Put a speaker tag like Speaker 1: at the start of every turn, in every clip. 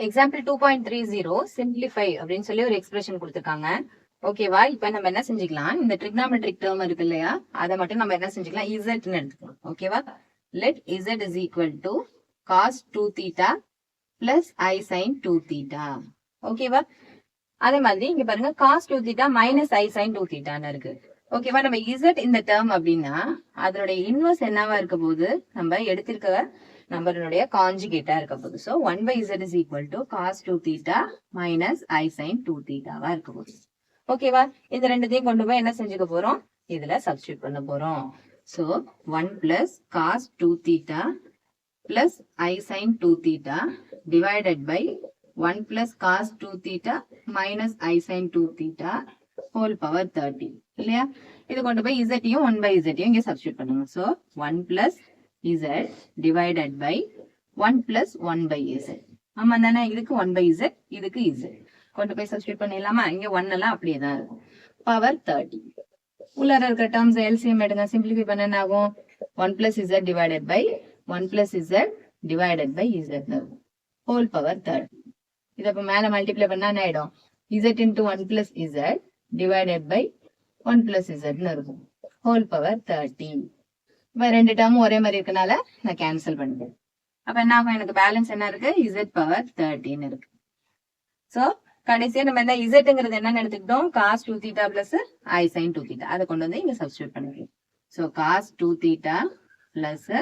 Speaker 1: Example two point three zero simplify அப்படின்னு சொல்லி ஒரு எக்ஸ்பிரஷன் கொடுத்துருக்காங்க. ஓகேவா இப்ப நம்ம என்ன செஞ்சுக்கலாம்? இந்த ட்ரிக்னாமெட்ரிக் டேர்ம் இருக்கு இல்லையா? அதை மட்டும் நம்ம என்ன செஞ்சுக்கலாம்? இசட்னு எடுத்துக்கலாம். ஓகேவா let Z is equal to cos two theta plus i sine two theta ஓகேவா அதே மாதிரி இங்க பாருங்க cos two theta minus i sine two தீட்டான்னு இருக்கு. ஓகேவா நம்ம இசட் இந்த டேர்ம் அப்படின்னா அதனுடைய இன்வெர்ஸ் என்னவா இருக்க போது நம்ம எடுத்திருக்க நம்பருடைய காஞ்சுகேட்டா இருக்க போகுது. So one by Z is equal to cos two theta minus i sine two தீட்டாவா இருக்க போகுது. ஓகேவா இந்த ரெண்டுத்தையும் கொண்டு போய் என்ன செஞ்சுக்க போறோம்? இதுல சப்ஸ்டியூட் பண்ண போறோம். So one plus cos two theta plus i sine two theta divided by one plus cos two theta minus i sine two theta whole power thirty இல்லையா? இது கொண்டு போய் இசட்டையும் ஒன் பை இசட்டையும் இங்கே சப்ஸ்டியூட் பண்ணுங்க so one plus Z divided by one plus one by Z ஆமா தானே இதுக்கு one by Z இதுக்கு இசட் கொண்டு போய் சப்ஸ்டியூட் பண்ணிடலாமா? இங்க ஒன் எல்லாம் அப்படியே தான் இருக்கும். பவர் தேர்ட்டி உள்ளார இருக்கிற டேர்ம்ஸ் எல்சிஎம் எடுங்க. சிம்பிளிஃபை பண்ண என்ன ஆகும்? One plus Z divided by one plus Z divided by Z whole power thirty இதை இப்போ மேல மல்டிப்ளை பண்ணா என்ன ஆயிடும்? Z into one plus Z divided by one plus இசட்னு இருக்கும். ஹோல் பவர் தேர்ட்டி ரெண்டு டேர்மும் ஒரே மாதிரி இருக்கனால நான் கேன்சல் பண்ணிட்டேன். அப்ப என்ன ஆகும்? எனக்கு பேலன்ஸ் என்ன இருக்கு? இசட் பவர் தேர்ட்டின்னு இருக்கு. சோ கடைசியா நம்ம என்ன இசட்ங்கிறது என்னன்னு எடுத்துக்கிட்டோம். Cos two theta plus i sine two theta அதை கொண்டு வந்து இங்க சப்ஸ்டியூட் பண்ணிக்கலாம். So cos two theta plus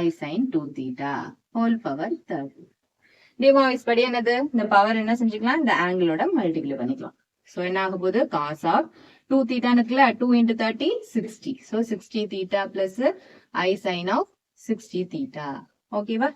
Speaker 1: i sine two theta whole power thirty De Moivre's படி என்னது? இந்த பவர் என்ன செஞ்சுக்கலாம்? இந்த ஆங்கிளோட மல்டிப்ளை பண்ணிக்கலாம். ஸோ என்ன ஆக போகுது? காஸ் ஆஃப் டூ தீட்டான்னு இருக்குல்ல two into thirty sixty so sixty theta plus i sine of sixty theta ஓகேவா